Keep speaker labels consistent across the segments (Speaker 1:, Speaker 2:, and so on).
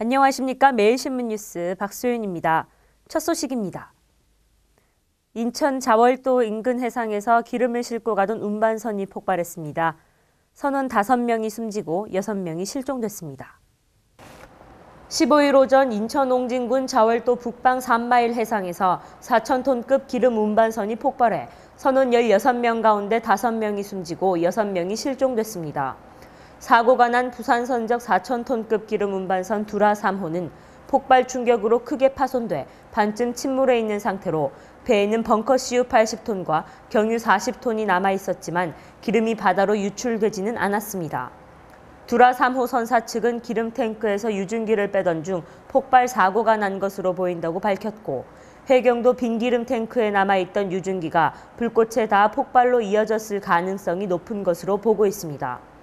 Speaker 1: 안녕하십니까. 매일신문 뉴스 박소윤입니다. 첫 소식입니다. 인천 자월도 인근 해상에서 기름을 싣고 가던 운반선이 폭발했습니다. 선원 5명이 숨지고 6명이 실종됐습니다. 15일 오전 인천 옹진군 자월도 북방 3마일 해상에서 4,000톤급 기름 운반선이 폭발해 선원 16명 가운데 5명이 숨지고 6명이 실종됐습니다. 사고가 난 부산 선적 4,000톤급 기름 운반선 두라 3호는 폭발 충격으로 크게 파손돼 반쯤 침몰해 있는 상태로 배에는 벙커 CU 80톤과 경유 40톤이 남아 있었지만 기름이 바다로 유출되지는 않았습니다. 두라 3호 선사 측은 기름 탱크에서 유증기를 빼던 중 폭발 사고가 난 것으로 보인다고 밝혔고 해경도 빈기름 탱크에 남아있던 유증기가 불꽃에 닿아 폭발로 이어졌을 가능성이 높은 것으로 보고 있습니다.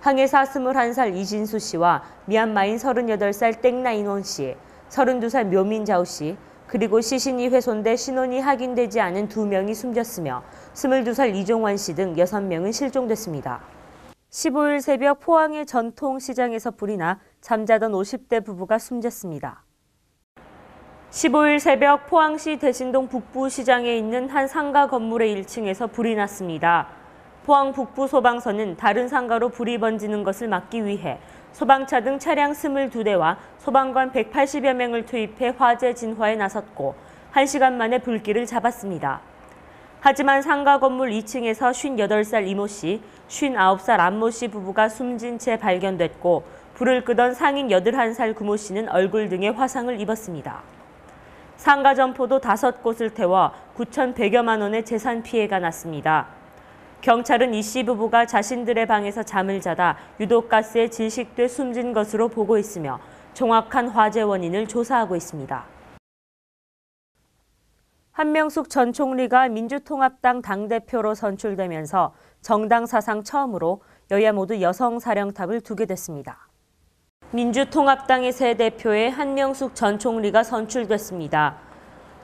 Speaker 1: 항해사 21살 이진수 씨와 미얀마인 38살 땡나인원 씨, 32살 묘민자오 씨, 그리고 시신이 훼손돼 신원이 확인되지 않은 2명이 숨졌으며 22살 이종환 씨 등 6명은 실종됐습니다. 15일 새벽 포항의 전통시장에서 불이 나 잠자던 50대 부부가 숨졌습니다. 15일 새벽 포항시 대신동 북부시장에 있는 한 상가 건물의 1층에서 불이 났습니다. 포항 북부 소방서는 다른 상가로 불이 번지는 것을 막기 위해 소방차 등 차량 22대와 소방관 180여 명을 투입해 화재 진화에 나섰고 1시간 만에 불길을 잡았습니다. 하지만 상가 건물 2층에서 58살 이모 씨, 59살 안모 씨 부부가 숨진 채 발견됐고 불을 끄던 상인 81살 구모 씨는 얼굴 등에 화상을 입었습니다. 상가 점포도 다섯 곳을 태워 9,100여만 원의 재산 피해가 났습니다. 경찰은 이 씨 부부가 자신들의 방에서 잠을 자다 유독가스에 질식돼 숨진 것으로 보고 있으며 정확한 화재 원인을 조사하고 있습니다. 한명숙 전 총리가 민주통합당 당대표로 선출되면서 정당 사상 처음으로 여야 모두 여성 사령탑을 두게 됐습니다. 민주통합당의 새 대표에 한명숙 전 총리가 선출됐습니다.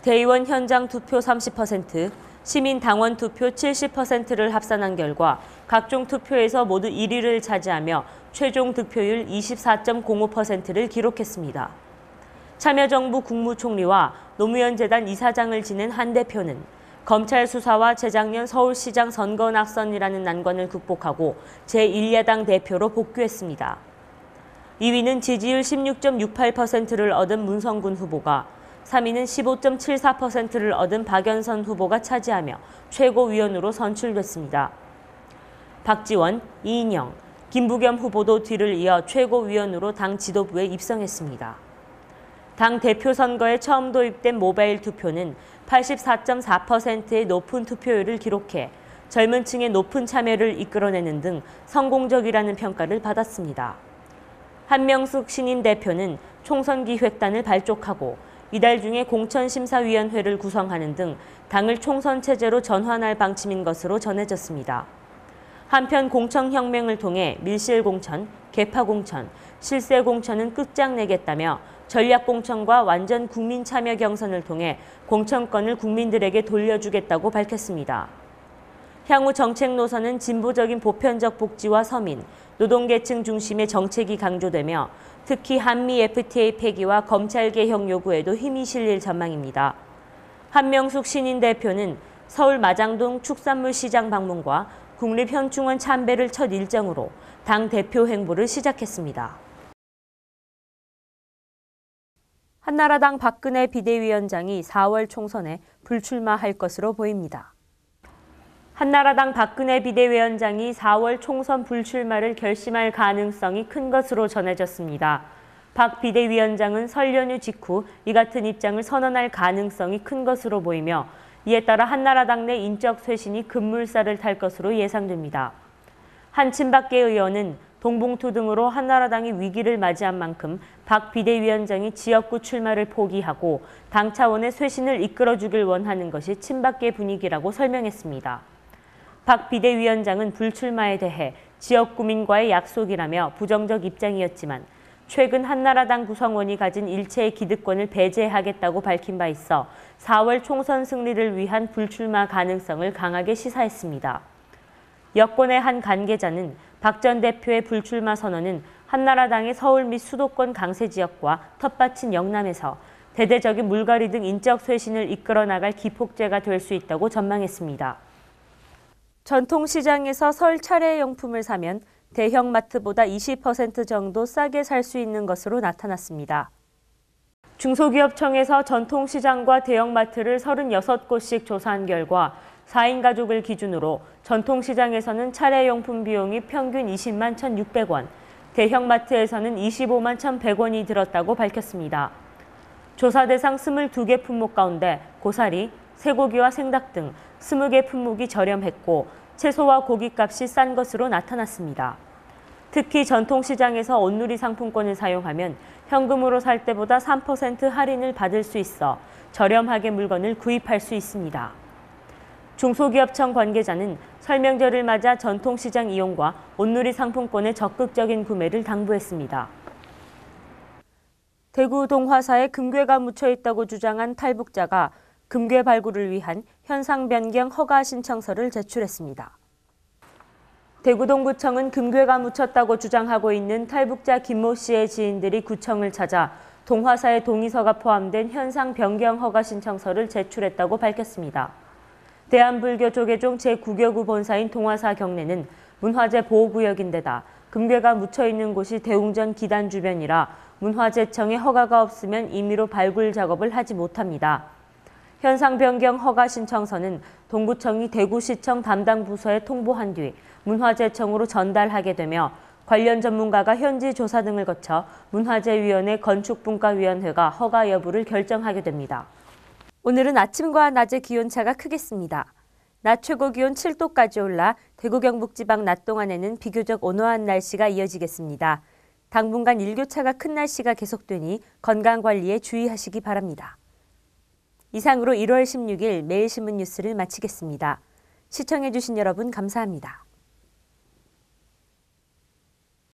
Speaker 1: 대의원 현장 투표 30%, 시민 당원 투표 70%를 합산한 결과 각종 투표에서 모두 1위를 차지하며 최종 득표율 24.05%를 기록했습니다. 참여정부 국무총리와 노무현 재단 이사장을 지낸 한 대표는 검찰 수사와 재작년 서울시장 선거 낙선이라는 난관을 극복하고 제1야당 대표로 복귀했습니다. 2위는 지지율 16.68%를 얻은 문성군 후보가 3위는 15.74%를 얻은 박연선 후보가 차지하며 최고위원으로 선출됐습니다. 박지원, 이인영, 김부겸 후보도 뒤를 이어 최고위원으로 당 지도부에 입성했습니다. 당 대표 선거에 처음 도입된 모바일 투표는 84.4%의 높은 투표율을 기록해 젊은 층의 높은 참여를 이끌어내는 등 성공적이라는 평가를 받았습니다. 한명숙 신임 대표는 총선 기획단을 발족하고 이달 중에 공천심사위원회를 구성하는 등 당을 총선 체제로 전환할 방침인 것으로 전해졌습니다. 한편 공천혁명을 통해 밀실공천, 개파공천, 실세공천은 끝장내겠다며 전략공천과 완전 국민 참여 경선을 통해 공천권을 국민들에게 돌려주겠다고 밝혔습니다. 향후 정책 노선은 진보적인 보편적 복지와 서민, 노동계층 중심의 정책이 강조되며 특히 한미 FTA 폐기와 검찰 개혁 요구에도 힘이 실릴 전망입니다. 한명숙 신인 대표는 서울 마장동 축산물 시장 방문과 국립현충원 참배를 첫 일정으로 당 대표 행보를 시작했습니다. 한나라당 박근혜 비대위원장이 4월 총선에 불출마할 것으로 보입니다. 한나라당 박근혜 비대위원장이 4월 총선 불출마를 결심할 가능성이 큰 것으로 전해졌습니다. 박 비대위원장은 설 연휴 직후 이 같은 입장을 선언할 가능성이 큰 것으로 보이며 이에 따라 한나라당 내 인적 쇄신이 급물살을 탈 것으로 예상됩니다. 한 친박계 의원은 동봉투 등으로 한나라당이 위기를 맞이한 만큼 박 비대위원장이 지역구 출마를 포기하고 당 차원의 쇄신을 이끌어주길 원하는 것이 친박계 분위기라고 설명했습니다. 박 비대위원장은 불출마에 대해 지역 구민과의 약속이라며 부정적 입장이었지만 최근 한나라당 구성원이 가진 일체의 기득권을 배제하겠다고 밝힌 바 있어 4월 총선 승리를 위한 불출마 가능성을 강하게 시사했습니다. 여권의 한 관계자는 박 전 대표의 불출마 선언은 한나라당의 서울 및 수도권 강세 지역과 텃밭인 영남에서 대대적인 물갈이 등 인적 쇄신을 이끌어 나갈 기폭제가 될 수 있다고 전망했습니다. 전통시장에서 설 차례 용품을 사면 대형마트보다 20% 정도 싸게 살 수 있는 것으로 나타났습니다. 중소기업청에서 전통시장과 대형마트를 36곳씩 조사한 결과 4인 가족을 기준으로 전통시장에서는 차례용품 비용이 평균 20만 1,600원, 대형마트에서는 25만 1,100원이 들었다고 밝혔습니다. 조사 대상 22개 품목 가운데 고사리, 쇠고기와 생닭 등 20개 품목이 저렴했고 채소와 고기값이 싼 것으로 나타났습니다. 특히 전통시장에서 온누리 상품권을 사용하면 현금으로 살 때보다 3% 할인을 받을 수 있어 저렴하게 물건을 구입할 수 있습니다. 중소기업청 관계자는 설명절을 맞아 전통시장 이용과 온누리 상품권의 적극적인 구매를 당부했습니다. 대구 동화사에 금괴가 묻혀 있다고 주장한 탈북자가 금괴 발굴을 위한 현상 변경 허가 신청서를 제출했습니다. 대구동구청은 금괴가 묻혔다고 주장하고 있는 탈북자 김모 씨의 지인들이 구청을 찾아 동화사의 동의서가 포함된 현상 변경 허가 신청서를 제출했다고 밝혔습니다. 대한불교조계종 제9교구 본사인 동화사 경내는 문화재 보호구역인데다 금괴가 묻혀 있는 곳이 대웅전 기단 주변이라 문화재청의 허가가 없으면 임의로 발굴 작업을 하지 못합니다. 현상 변경 허가 신청서는 동구청이 대구시청 담당 부서에 통보한 뒤 문화재청으로 전달하게 되며 관련 전문가가 현지 조사 등을 거쳐 문화재위원회 건축분과위원회가 허가 여부를 결정하게 됩니다. 오늘은 아침과 낮의 기온차가 크겠습니다. 낮 최고 기온 7도까지 올라 대구 경북 지방 낮 동안에는 비교적 온화한 날씨가 이어지겠습니다. 당분간 일교차가 큰 날씨가 계속되니 건강 관리에 주의하시기 바랍니다. 이상으로 1월 16일 매일신문 뉴스를 마치겠습니다. 시청해주신 여러분 감사합니다.